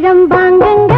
பழம் வாங்குங்க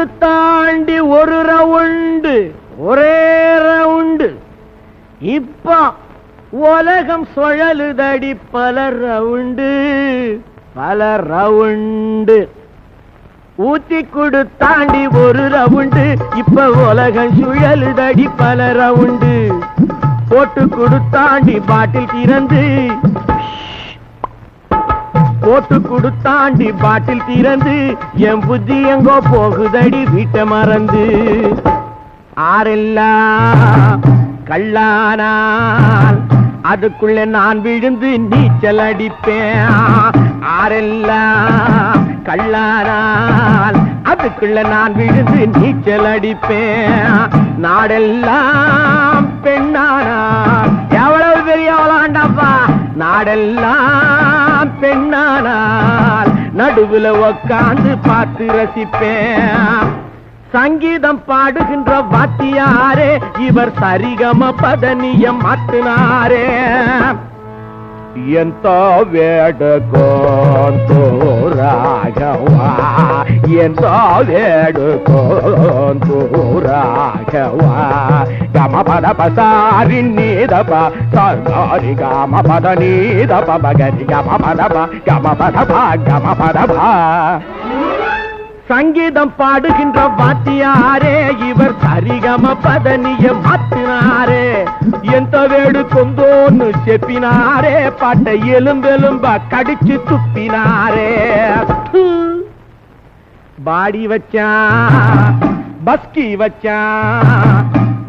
ரோடு தாண்டி ஒரு ரவுண்டு ஒரே ரவுண்டு இப்ப உலகம் சுழலுதடி பல ரவுண்டு பல ரவுண்டு ஊத்தி குடு தாண்டி ஒரு ரவுண்டு இப்ப உலகம் சுழலுதடி பல ரவுண்டு போட்டு குடு பாட்டில் திறந்து போட்டு கொடுத்தாண்டி பாட்டில் திறந்து என் புத்தி எங்கோ போகுதடி வீட்டை மறந்து. ஆரெல்லாம் கல்லானால் அதுக்குள்ள நான் விழுந்து நீச்சல் அடிப்பேன். ஆரெல்லாம் கல்லானால் அதுக்குள்ள நான் விழுந்து நீச்சல் அடிப்பேன். நாடெல்லாம் பெண்ணானா? எவ்வளவு பெரிய நாடெல்லாம் பெண்ணானால் நடுவுல உக்காந்து பார்த்து ரசிப்பேன். சங்கீதம் பாடுகின்ற வாத்தியாரே இவர் சரிகம பதனியம் மாத்தினாரே. ఎంత వేడుకోంతో రాఘవా ఎంత వేడుకోంతో రాఘవా గమ పద పసారి నీదప సర్గారి గమ పద నీదప మగరి గమ పదప గమ పద గమ పద சங்கீதம் பாடுகின்ற வாத்தியாரே இவர் சரிகம பதனிய மாத்தினாரே. எந்த வேடு கொந்தோன்னு செப்பினாரே பாட்டை எலும்பெலும்ப கடிச்சு துப்பினாரே. பாடி வச்சான் பஸ்கி வச்சான்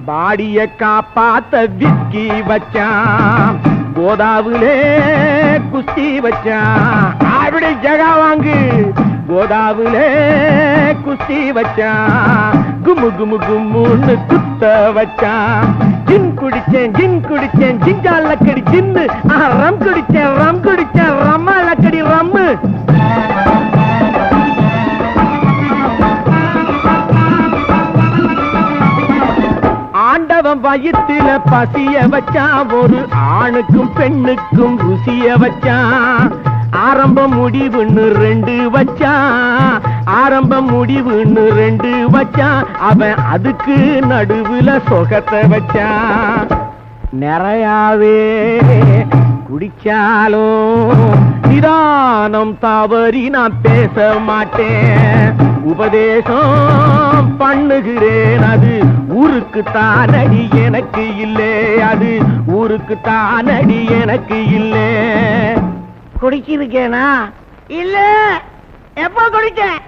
பாடிய காப்பாத்த விஸ்கி வச்சான் கோதாவிலே குஸ்தி வச்சான் அப்படி ஜகா வாங்கு. கோதாவிலே குஸ்தி வச்சான். கும்மு கும்மு கும்முன்னு குத்த வச்சான். ஜின் குடிச்சேன் ஜின் குடிச்சேன் ஜிங்கால் லக்கடி ஜின்னு. ரம் குடிச்சேன் ரம் குடிச்சேன் ரம்மா லக்கடி ரம்மு. ஆண்டவன் வயிற்றுல பசிய வச்சான். ஒரு ஆணுக்கும் பெண்ணுக்கும் ருசிய வச்சான். ஆரம்பம் முடிவுன்னு ரெண்டு வச்சான் ஆரம்பம் முடிவுன்னு ரெண்டு வச்சான் அவன் அதுக்கு நடுவுல சொகத்தை வச்சான் நிறையாவே குடிச்சாலும் நிதானம் தவறி நான் பேச மாட்டேன். உபதேசம் பண்ணுகிறேன் அது ஊருக்கு தானடி எனக்கு இல்லை அது ஊருக்கு தானடி எனக்கு இல்லை. குடிச்சிருக்கேனா இல்ல எப்ப குடிச்சேன்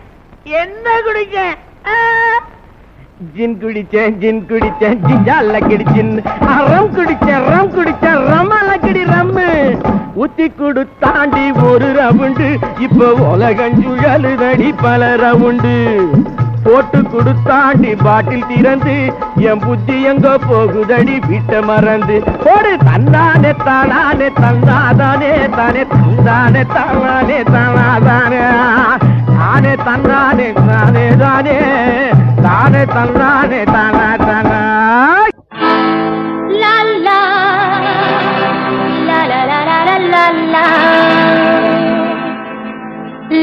என்ன குடிச்சேன் ஜின் குடிச்சேன் ஜின் குடிச்சேன் ஜிஞ்சால கிடிச்சின் ரம் குடிச்சேன் ரம் குடிச்சேன் ரமால கிடி ரம்மு. ஊத்தி கொடுத்தாண்டி ஒரு ரவுண்டு. இப்ப உலகஞ்சுழலுதடி பல ரவுண்டு. போட்டு கொடுத்தாண்டி பாட்டில் திறந்து என் புத்தி எங்க போகுதடி விட்ட மறந்து. ஒரு தந்தானே தானானே தந்தாதானே தானே தந்தானே தானானே தானாதானே. தானே தந்தானே தானே தானே. தானே தந்தானே தானா தானா.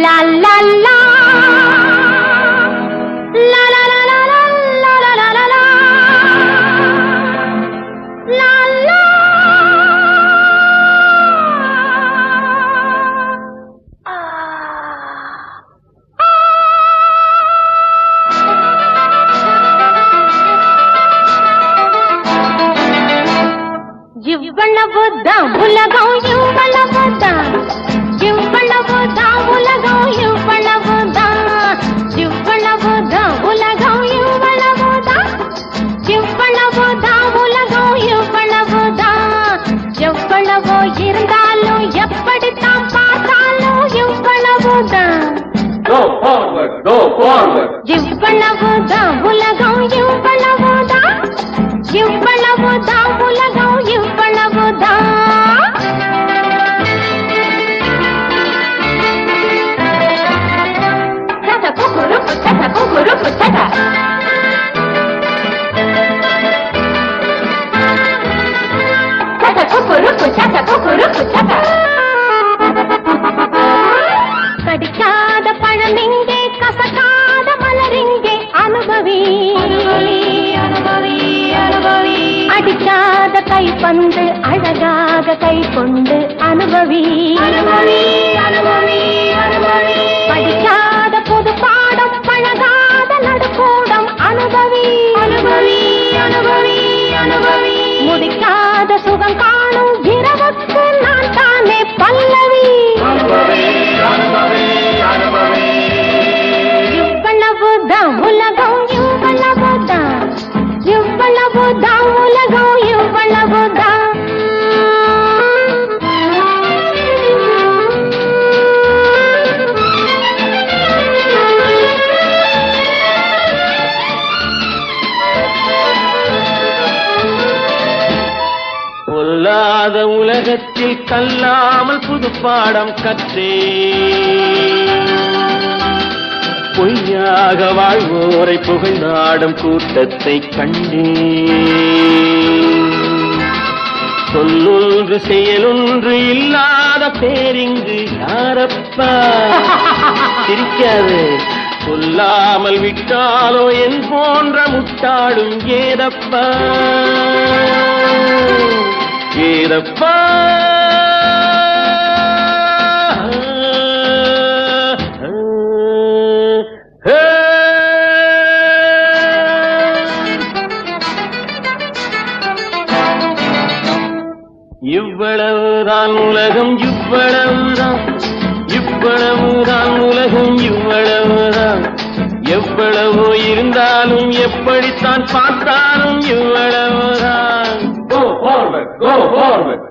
La la la la கொண்டு அனுபவி. படிக்காத புது பாடம் பழகாத நடுக்கூடம் அனுபவி. அனுபவி அனுபவி அனுபவி. முடிக்காத சுகம் காணும் இரவுக்கு நான் தானே பல்லவி. கொல்லாத உலகத்தில் கல்லாமல் புதுப்பாடம் கற்றே பொய்யாக வாழ்வோரை புகழ்ந்தாடும் கூட்டத்தை கண்டே சொல்லொன்று செயலொன்று இல்லாத பேரிங்கு யாரப்பா? சிரிக்காது. சொல்லாமல் விட்டாலோ என் போன்ற முட்டாடும் ஏதப்பா? ஏதப்பா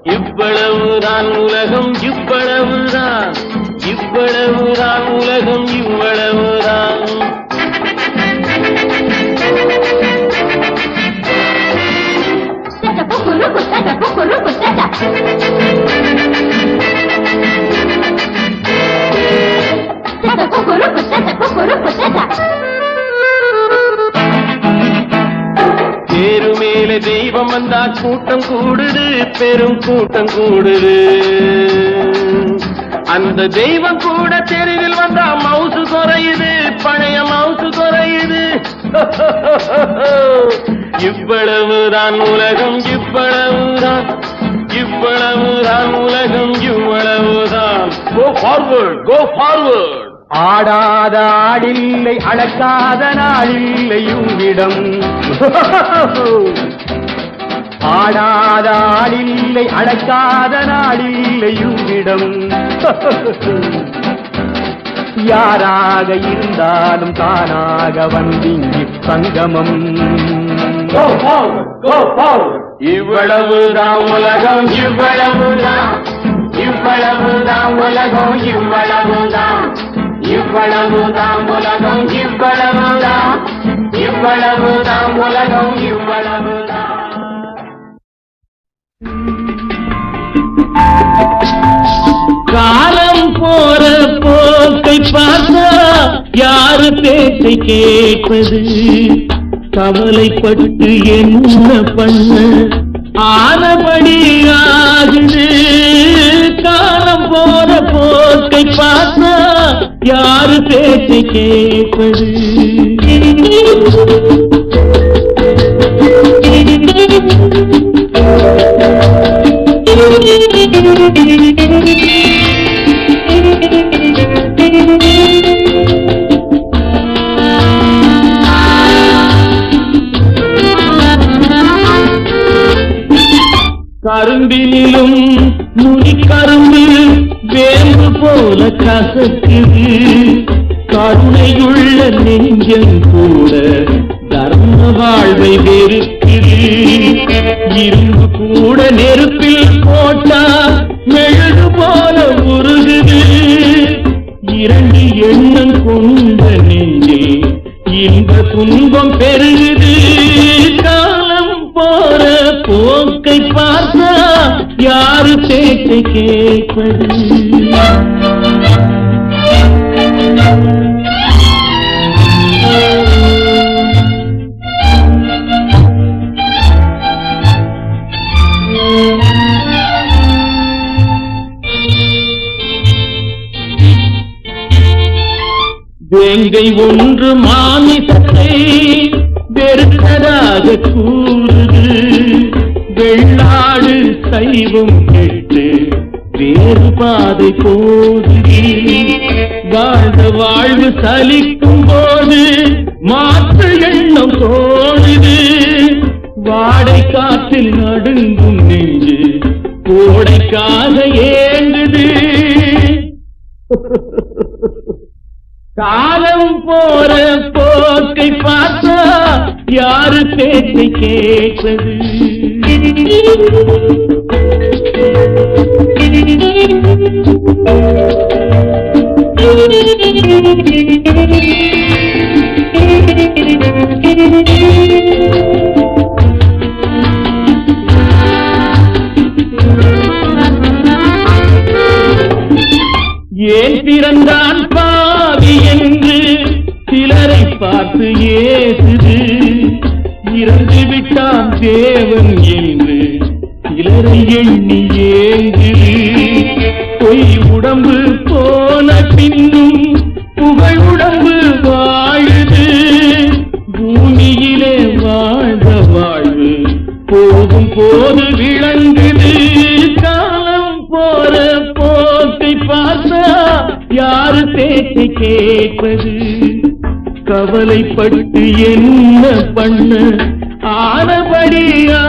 இவ்வளவுதான் உலகம் இவ்வளவுதான் இவ்வளவுதான் உலகம் இவ்வளவு தெய்வம் வந்தா கூட்டம் கூடுது பெரும் கூட்டம் கூடுது. அந்த தெய்வம் கூட தெருவில் வந்தா மவுசு குறையுது பழைய மவுசு குறையுது. இவ்வளவுதான் உலகம் இவ்வளவுதான். இவ்வளவுதான் உலகம் இவ்வளவுதான். கோ ஃபார்வர்ட் கோ ஃபார்வர்ட் ஆடாத ஆடில்லை அளக்காத நாளில்லை உன்னிடம். ஆடாத ஆடில்லை அளக்காத நாளில்லை உன்னிடம். யாராக இருந்தாலும் தானாக வந்திங்கி சங்கமம். இவ்வளவுதான் உலகம் இவ்வளவுதான். இவ்வளவுதான் உலகம் இவ்வளவுதான். இவ்வளவுதான் உலகம் இவ்வளவுதான். இவ்வளவுதான் உலகம் இவ்வளவுதான். பேச்சை கேட்பது கவலைப்பட்டு என்ன பண்ண ஆனபடி ஆகுது. காலம் போற போக்கை பார்த்தா யாரு பேச்சை கேட்பது? Thank you. கசக்குது கருணையுள்ள நெஞ்சம் கூட தர்ம வாழ்வை வெறுக்குது இரும்பு கூட நெருப்பில் போட்டா மெழுகு போல உருகுது இரண்டு எண்ணம் கொண்ட நெஞ்சே இந்த துன்பம் பெருகுது காலம் போற போக்கை பார்த்தா யாரு பேச்சை கேட்பது? வேங்கை ஒன்று மாமிசத்தை வெறுத்ததாக கூறுது. வெள்ளாடு சைவம் கேட்டு வேறு பாதை போகுது. வாழ்ந்த வாழ்வு சலிக்கும் போது மாற்று எண்ணம் தோணுது. வாடை காற்றில் நடுங்கும் நெஞ்சு கோடைக்காக ஏங்குது Ha ha ha. காலம் போற போக்கை பார்த்தா யாரு பேச்சை கேட்பது you. தேவன் என்று இளரை எண்ணி ஏங்குது பொய் உடம்பு போன பின்னும் புகழ் உடம்பு வாழுது. பூமியிலே வாழ்ந்த வாழ்வு போகும் போது விளங்குது. காலம் போற போக்கை பார்த்தா யாரு பேச்சு கேட்பது? கவலைப்பட்டு என்ன பண்ண ஆனபடியா